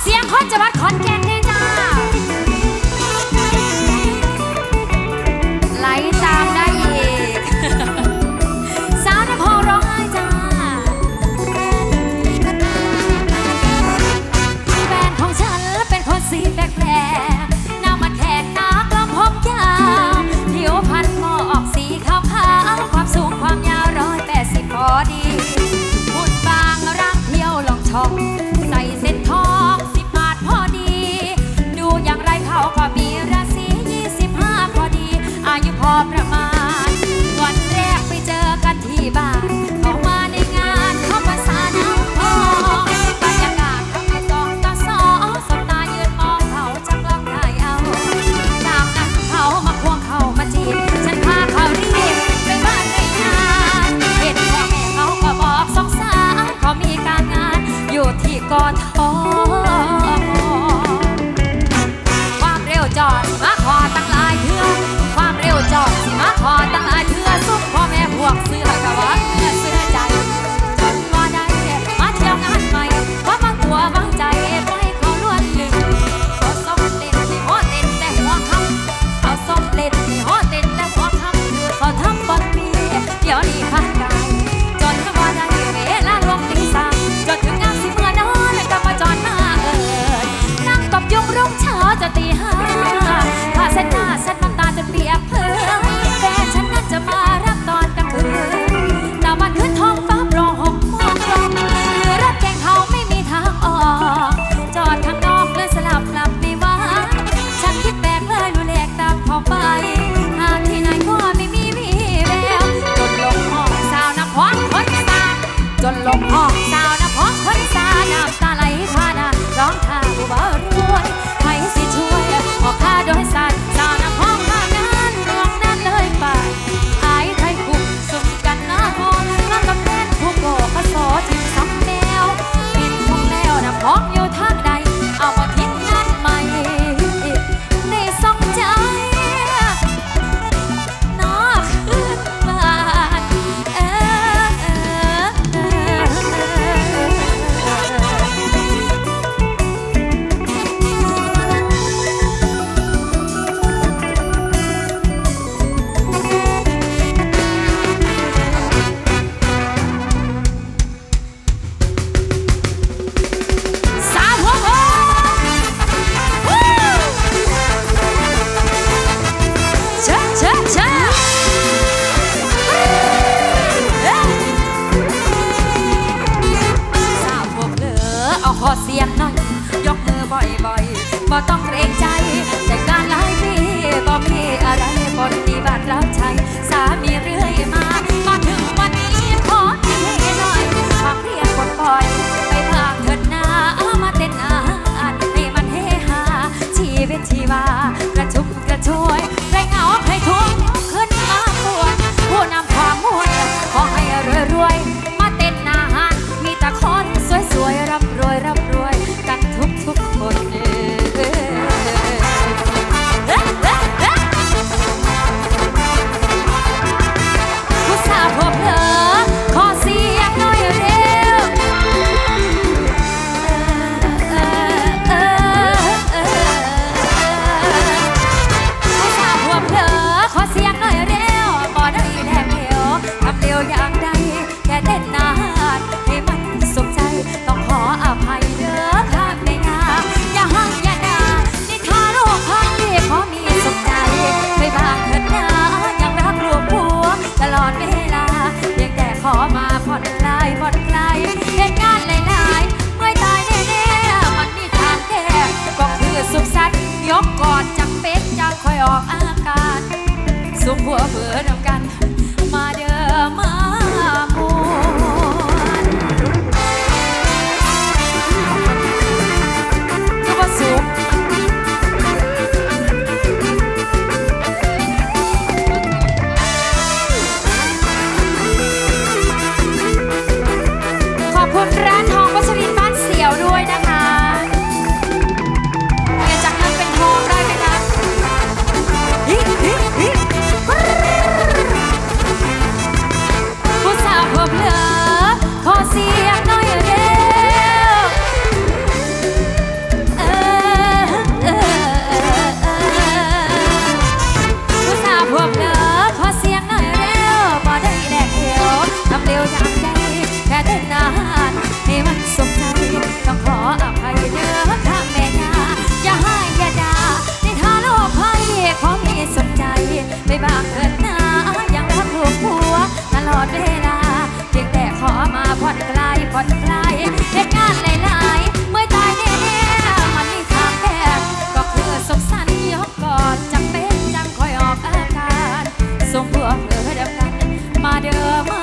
เสียงคนจังหวัดขอนแก่น com a minha. เสียงน้อยยกมือบ่อยๆบ่ต้องเกรงใจ แต่การหลายปีบ่มีอะไรบนนี้บ้านรับใช้ วงพวกเธอเดิมกัน มาเดิม